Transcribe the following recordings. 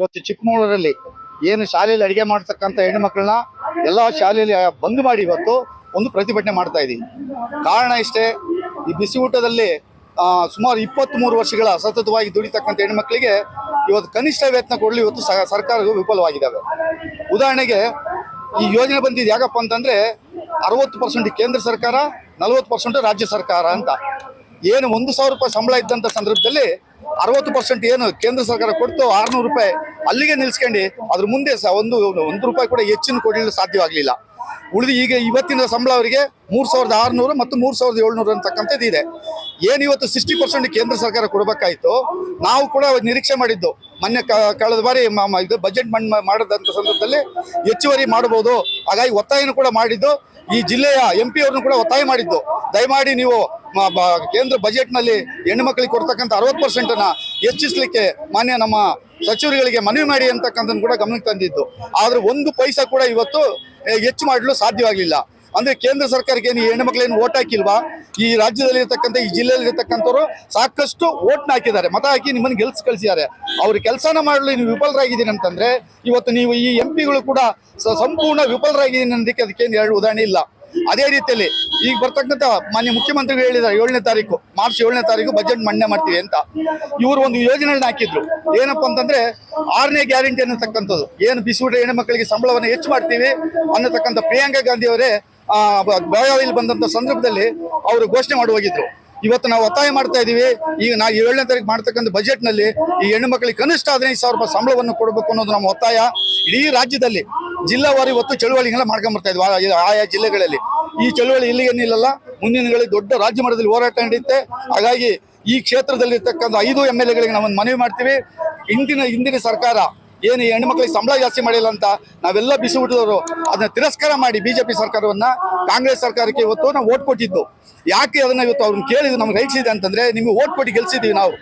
ಇವತ್ತು ಚಿಕ್ಕಮಗಳೂರಲ್ಲಿ ಏನು ಶಾಲೆಯಲ್ಲಿ ಅಡಿಗೆ ಮಾಡ್ತಕ್ಕಂಥ ಹೆಣ್ಣುಮಕ್ಕಳನ್ನ ಎಲ್ಲ ಶಾಲೆಯಲ್ಲಿ ಬಂದ್ ಮಾಡಿ ಇವತ್ತು ಒಂದು ಪ್ರತಿಭಟನೆ ಮಾಡ್ತಾ ಇದ್ದೀವಿ ಕಾರಣ ಇಷ್ಟೇ, ಈ ಬಿಸಿ ಊಟದಲ್ಲಿ ಸುಮಾರು ಇಪ್ಪತ್ತ್ಮೂರು ವರ್ಷಗಳ ಸತತವಾಗಿ ದುಡಿತಕ್ಕಂಥ ಹೆಣ್ಮಕ್ಳಿಗೆ ಇವತ್ತು ಕನಿಷ್ಠ ವೇತನ ಕೊಡಲು ಇವತ್ತು ಸರ್ಕಾರಗಳು ವಿಫಲವಾಗಿದ್ದಾವೆ. ಉದಾಹರಣೆಗೆ, ಈ ಯೋಜನೆ ಬಂದಿದ್ದು ಯಾಕಪ್ಪ ಅಂತಂದ್ರೆ ಅರವತ್ತು ಪರ್ಸೆಂಟ್ ಕೇಂದ್ರ ಸರ್ಕಾರ, ನಲವತ್ತು ಪರ್ಸೆಂಟ್ ರಾಜ್ಯ ಸರ್ಕಾರ ಅಂತ. ಏನು ಒಂದು ಸಾವಿರ ರೂಪಾಯಿ ಸಂಬಳ ಇದ್ದಂಥ ಸಂದರ್ಭದಲ್ಲಿ ಅರವತ್ತು ಪರ್ಸೆಂಟ್ ಏನು ಕೇಂದ್ರ ಸರ್ಕಾರ ಕೊಡ್ತು ಆರುನೂರು ರೂಪಾಯಿ ಅಲ್ಲಿಗೆ ನಿಲ್ಸ್ಕೊಂಡು, ಅದ್ರ ಮುಂದೆ ಒಂದು ಒಂದು ರೂಪಾಯಿ ಕೂಡ ಹೆಚ್ಚಿನ ಕೊಡಲು ಸಾಧ್ಯವಾಗಲಿಲ್ಲ. ಉಳಿದು ಈಗ ಇವತ್ತಿನ ಸಂಬಳ ಅವರಿಗೆ ಮೂರು ಸಾವಿರದ ಆರುನೂರು ಮತ್ತು ಮೂರು ಸಾವಿರದ ಏಳ್ನೂರು ಅಂತಕ್ಕಂಥದ್ದು ಇದೆ. ಏನು ಇವತ್ತು ಸಿಕ್ಸ್ಟಿ ಪರ್ಸೆಂಟ್ ಕೇಂದ್ರ ಸರ್ಕಾರ ಕೊಡಬೇಕಾಯ್ತು? ನಾವು ಕೂಡ ನಿರೀಕ್ಷೆ ಮಾಡಿದ್ದು. ಮೊನ್ನೆ ಕಳೆದ ಬಾರಿ ಇದು ಬಜೆಟ್ ಮನ್ ಮಾಡಿದಂಥ ಸಂದರ್ಭದಲ್ಲಿ ಹೆಚ್ಚುವರಿ ಮಾಡಬಹುದು. ಹಾಗಾಗಿ ಒತ್ತಾಯನ ಕೂಡ ಮಾಡಿದ್ದು. ಈ ಜಿಲ್ಲೆಯ ಎಂ ಪಿ ಅವ್ರನ್ನು ಕೂಡ ಒತ್ತಾಯ ಮಾಡಿದ್ದು. ದಯಮಾಡಿ ನೀವು ಕೇಂದ್ರ ಬಜೆಟ್ನಲ್ಲಿ ಹೆಣ್ಣು ಮಕ್ಕಳಿಗೆ ಕೊಡ್ತಕ್ಕಂಥ ಅರವತ್ತು ಪರ್ಸೆಂಟನ್ನು ಹೆಚ್ಚಿಸಲಿಕ್ಕೆ ಮಾನ್ಯ ನಮ್ಮ ಸಚಿವರುಗಳಿಗೆ ಮನವಿ ಮಾಡಿ ಅಂತಕ್ಕಂಥದ್ದು ಕೂಡ ಗಮನಕ್ಕೆ ತಂದಿದ್ದು. ಆದ್ರೆ ಒಂದು ಪೈಸಾ ಕೂಡ ಇವತ್ತು ಹೆಚ್ಚು ಮಾಡಲು ಸಾಧ್ಯವಾಗಲಿಲ್ಲ. ಅಂದ್ರೆ ಕೇಂದ್ರ ಸರ್ಕಾರಕ್ಕೆ ಏನು ಹೆಣ್ಣು ಮಕ್ಕಳೇನು ಓಟ್ ಹಾಕಿಲ್ವಾ? ಈ ರಾಜ್ಯದಲ್ಲಿ ಇರ್ತಕ್ಕಂಥ ಈ ಜಿಲ್ಲೆಯಲ್ಲಿ ಇರ್ತಕ್ಕಂಥವ್ರು ಸಾಕಷ್ಟು ಓಟ್ನ ಹಾಕಿದ್ದಾರೆ. ಮತ ಹಾಕಿ ನಿಮ್ಮನ್ನು ಗೆಲ್ಸ್ ಕಳಿಸಿದ್ದಾರೆ. ಅವ್ರ ಕೆಲಸನ ಮಾಡಲು ನೀವು ವಿಫಲರಾಗಿದ್ದೀನಿ ಅಂತಂದ್ರೆ, ಇವತ್ತು ನೀವು ಈ ಎಂ ಪಿಗಳು ಕೂಡ ಸಂಪೂರ್ಣ ವಿಫಲರಾಗಿದ್ದೀನಿ ಅನ್ನೋದಕ್ಕೆ ಏನು ಎರಡು ಉದಾಹರಣೆ ಇಲ್ಲ. ಅದೇ ರೀತಿಯಲ್ಲಿ ಈಗ ಬರ್ತಕ್ಕಂಥ ಮಾನ್ಯ ಮುಖ್ಯಮಂತ್ರಿಗಳು ಹೇಳಿದ್ದಾರೆ, ಏಳನೇ ತಾರೀಕು, ಮಾರ್ಚ್ ಏಳನೇ ತಾರೀಕು ಬಜೆಟ್ ಮಂಡನೆ ಮಾಡ್ತೀವಿ ಅಂತ. ಇವರು ಒಂದು ಯೋಜನೆಗಳನ್ನ ಹಾಕಿದ್ರು. ಏನಪ್ಪಾ ಅಂತಂದ್ರೆ ಆರನೇ ಗ್ಯಾರಂಟಿ ಅನ್ನತಕ್ಕಂಥದ್ದು. ಏನು ಬಿಸಿಬಿಟ್ರೆ ಹೆಣ್ಣು ಮಕ್ಕಳಿಗೆ ಸಂಬಳವನ್ನು ಹೆಚ್ಚು ಮಾಡ್ತೀವಿ ಅನ್ನತಕ್ಕಂಥ ಪ್ರಿಯಾಂಕಾ ಗಾಂಧಿ ಅವರೇ ಬೆಳಗಾವಿಯಲ್ಲಿ ಬಂದಂತ ಸಂದರ್ಭದಲ್ಲಿ ಅವರು ಘೋಷಣೆ ಮಾಡಿ ಹೋಗಿದ್ರು. ಇವತ್ತು ನಾವು ಒತ್ತಾಯ ಮಾಡ್ತಾ ಇದೀವಿ. ಈಗ ನಾವು ಏಳನೇ ತಾರೀಕು ಮಾಡ್ತಕ್ಕಂಥ ಬಜೆಟ್ನಲ್ಲಿ ಈ ಹೆಣ್ಣು ಮಕ್ಕಳಿಗೆ ಕನಿಷ್ಠ ಹದಿನೈದು ಸಾವಿರ ರೂಪಾಯಿ ಸಂಬಳವನ್ನು ಕೊಡಬೇಕು ಅನ್ನೋದು ನಮ್ಮ ಒತ್ತಾಯ. ಇಡೀ ರಾಜ್ಯದಲ್ಲಿ ಜಿಲ್ಲಾವಾರು ಇವತ್ತು ಚಳುವಳಿಗಳನ್ನ ಮಾಡ್ಕೊಂಡ್ ಬರ್ತಾ ಇದ್ವಿ. ಆಯಾ ಜಿಲ್ಲೆಗಳಲ್ಲಿ. ಈ ಚಳುವಳಿ ಇಲ್ಲಿಗೆ ನಿಲ್ಲಲ್ಲ ಮುಂದಿನ ದೊಡ್ಡ ರಾಜ್ಯ ಮಟ್ಟದಲ್ಲಿ ಹೋರಾಟ ನಡೆಯುತ್ತೆ ಹಾಗಾಗಿ ಈ ಕ್ಷೇತ್ರದಲ್ಲಿ ಇರ್ತಕ್ಕಂಥ ಐದು ಎಂ ಎಲ್ ಎಗಳಿಗೆ ನಾವು ಒಂದು ಮನವಿ ಮಾಡ್ತೀವಿ. ಇಂದಿನ ಹಿಂದಿನ ಸರ್ಕಾರ ಏನು ಹೆಣ್ಮಕ್ಳಿಗೆ ಸಂಬಳ ಜಾಸ್ತಿ ಮಾಡಿಲ್ಲ ಅಂತ ನಾವೆಲ್ಲ ಬಿಸಿ ಹುಟ್ಟಿದವರು ಅದನ್ನ ತಿರಸ್ಕಾರ ಮಾಡಿ ಬಿಜೆಪಿ ಸರ್ಕಾರವನ್ನ ಕಾಂಗ್ರೆಸ್ ಸರ್ಕಾರಕ್ಕೆ ಇವತ್ತು ನಾವು ಓಟ್ ಕೊಟ್ಟಿದ್ದು. ಯಾಕೆ ಅದನ್ನ ಇವತ್ತು ಅವ್ರನ್ನ ಕೇಳಿದ್ರು ನಮ್ಗೆ ರೈಟ್ಸ್ ಇದೆ ಅಂತಂದ್ರೆ ನಿಮ್ಗೆ ಓಟ್ ಕೊಟ್ಟು ಗೆಲ್ಸಿದೀವಿ ನಾವು.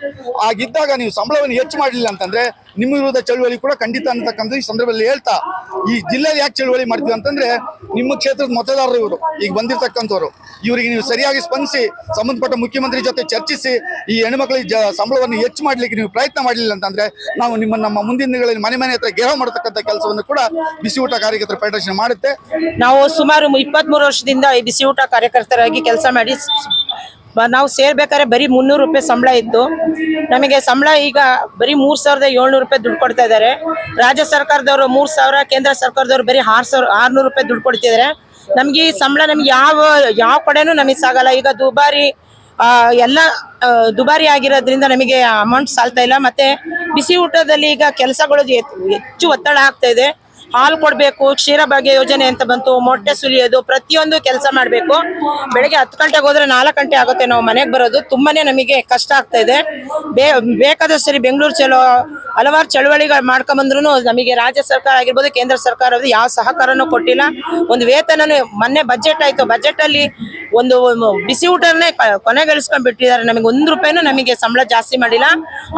ಆಗಿದ್ದಾಗ ನೀವು ಸಂಬಳವನ್ನು ಹೆಚ್ಚು ಮಾಡಲಿಲ್ಲ ಅಂತಂದ್ರೆ ನಿಮ್ಮ ವಿರುದ್ಧ ಚಳುವಳಿ ಕೂಡ ಖಂಡಿತ ಅಂತಕ್ಕಂಥ ಈ ಸಂದರ್ಭದಲ್ಲಿ ಹೇಳ್ತಾ. ಈ ಜಿಲ್ಲೆಯಲ್ಲಿ ಯಾಕೆ ಚಳುವಳಿ ಮಾಡ್ತೀವಿ ಅಂತಂದ್ರೆ ನಿಮ್ಮ ಕ್ಷೇತ್ರದ ಮತದಾರರು ಇವರು, ಈಗ ಬಂದಿರತಕ್ಕಂಥವ್ರು. ಇವರಿಗೆ ನೀವು ಸರಿಯಾಗಿ ಸ್ಪಂದಿಸಿ, ಸಂಬಂಧಪಟ್ಟ ಮುಖ್ಯಮಂತ್ರಿ ಜೊತೆ ಚರ್ಚಿಸಿ, ಈ ಹೆಣ್ಮಕ್ಳಿಗೆ ಜ ಸಂಬಳವನ್ನು ಹೆಚ್ಚು ಮಾಡ್ಲಿಕ್ಕೆ ನೀವು ಪ್ರಯತ್ನ ಮಾಡಲಿಲ್ಲ ಅಂತಂದ್ರೆ ನಾವು ನಿಮ್ಮ ನಮ್ಮ ಮುಂದಿನ ದಿನಗಳಲ್ಲಿ ಮನೆ ಮನೆ ಹತ್ರ ಗೆರವು ಮಾಡತಕ್ಕಂಥ ಕೆಲಸವನ್ನು ಕೂಡ ಬಿಸಿ ಊಟ ಕಾರ್ಯಕರ್ತರ ಫೆಡರೇಷನ್ ಮಾಡುತ್ತೆ. ನಾವು ಸುಮಾರು ಇಪ್ಪತ್ಮೂರು ವರ್ಷದಿಂದ ಬಿಸಿ ಊಟ ಕಾರ್ಯಕರ್ತರಾಗಿ ಕೆಲಸ ಮಾಡಿ ನಾವು ಸೇರ್ಬೇಕಾದ್ರೆ ಬರೀ ಮುನ್ನೂರು ರೂಪಾಯಿ ಸಂಬಳ ಇತ್ತು. ನಮಗೆ ಸಂಬಳ ಈಗ ಬರೀ ಮೂರ್ ಸಾವಿರದ ಏಳ್ನೂರು ರೂಪಾಯಿ ದುಡ್ಡು ಕೊಡ್ತಾ ಇದ್ದಾರೆ. ರಾಜ್ಯ ಸರ್ಕಾರದವರು ಮೂರ್ ಸಾವಿರ, ಕೇಂದ್ರ ಸರ್ಕಾರದವರು ಬರೀ ಆರ್ ಸಾವಿರ, ಆರ್ನೂರು ರೂಪಾಯಿ ದುಡ್ಡು ಕೊಡ್ತಿದ್ದಾರೆ. ನಮ್ಗೆ ಈ ಸಂಬಳ ನಮ್ಗೆ ಯಾವ ಯಾವ ಕಡೆನೂ ನಮಗೆ ಸಾಗಲ್ಲ. ಈಗ ದುಬಾರಿ ಎಲ್ಲ ದುಬಾರಿ ಆಗಿರೋದ್ರಿಂದ ನಮಗೆ ಅಮೌಂಟ್ ಸಾಲ್ತಾ ಇಲ್ಲ. ಮತ್ತೆ ಬಿಸಿ ಊಟದಲ್ಲಿ ಈಗ ಕೆಲಸಗಳು ಹೆಚ್ಚು ಒತ್ತಡ ಆಗ್ತಾ ಇದೆ. ಹಾಲು ಕೊಡಬೇಕು ಕ್ಷೀರಭಾಗ್ಯ ಯೋಜನೆ ಅಂತ ಬಂತು, ಮೊಟ್ಟೆ ಸುಲಿಯೋದು ಪ್ರತಿಯೊಂದು ಕೆಲಸ ಮಾಡಬೇಕು. ಬೆಳಗ್ಗೆ ಹತ್ತು ಗಂಟೆಗೆ ಹೋದ್ರೆ ನಾಲ್ಕು ಗಂಟೆ ಆಗುತ್ತೆ ನಾವು ಮನೆಗೆ ಬರೋದು. ತುಂಬಾನೇ ನಮಗೆ ಕಷ್ಟ ಆಗ್ತಾ ಇದೆ. ಬೇ, ಬೇಕಾದಷ್ಟು ಸರಿ ಬೆಂಗಳೂರು ಚಲೋ, ಹಲವಾರು ಚಳವಳಿಗಳು ಮಾಡ್ಕೊಂಬಂದ್ರು ನಮಗೆ ರಾಜ್ಯ ಸರ್ಕಾರ ಆಗಿರ್ಬೋದು, ಕೇಂದ್ರ ಸರ್ಕಾರ ಯಾವ ಸಹಕಾರನೂ ಕೊಟ್ಟಿಲ್ಲ. ಒಂದು ವೇತನನು ಮೊನ್ನೆ ಬಜೆಟ್ ಆಯಿತು. ಬಜೆಟ್ ಅಲ್ಲಿ ಒಂದು ಬಿಸಿ ಊಟನೇ ಕೊನೆಗಳಿಸ್ಕೊಂಡ್ ಬಿಟ್ಟಿದ್ದಾರೆ ನಮಗೆ ಒಂದು ರೂಪಾಯಿನೂ ನಮಗೆ ಸಂಬಳ ಜಾಸ್ತಿ ಮಾಡಿಲ್ಲ.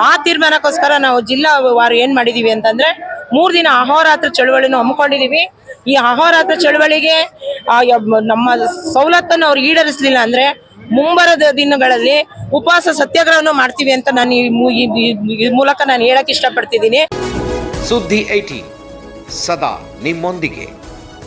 ಆ ತೀರ್ಮಾನಕ್ಕೋಸ್ಕರ ನಾವು ಜಿಲ್ಲಾ ವಾರು ಏನು ಮಾಡಿದೀವಿ ಅಂತಂದ್ರೆ ಮೂರ್ ದಿನ ಅಹೋರಾತ್ರ ಚಳುವಳಿನ ಹಮ್ಮಿಕೊಂಡಿದೀವಿ. ಈ ಅಹೋರಾತ್ರ ಚಳುವಳಿಗೆ ನಮ್ಮ ಸವಲತ್ತನ್ನು ಅವ್ರು ಈಡೇರಿಸಲಿಲ್ಲ ಅಂದ್ರೆ ಮುಂಬರದ ದಿನಗಳಲ್ಲಿ ಉಪವಾಸ ಸತ್ಯಾಗ್ರಹವನ್ನು ಮಾಡ್ತೀವಿ ಅಂತ ನಾನು ಈ ಮೂಲಕ ನಾನು ಹೇಳಕ್ ಇಷ್ಟಪಡ್ತಿದ್ದೀನಿ. ಸುದ್ದಿ ಐಟಿ ಸದಾ ನಿಮ್ಮೊಂದಿಗೆ.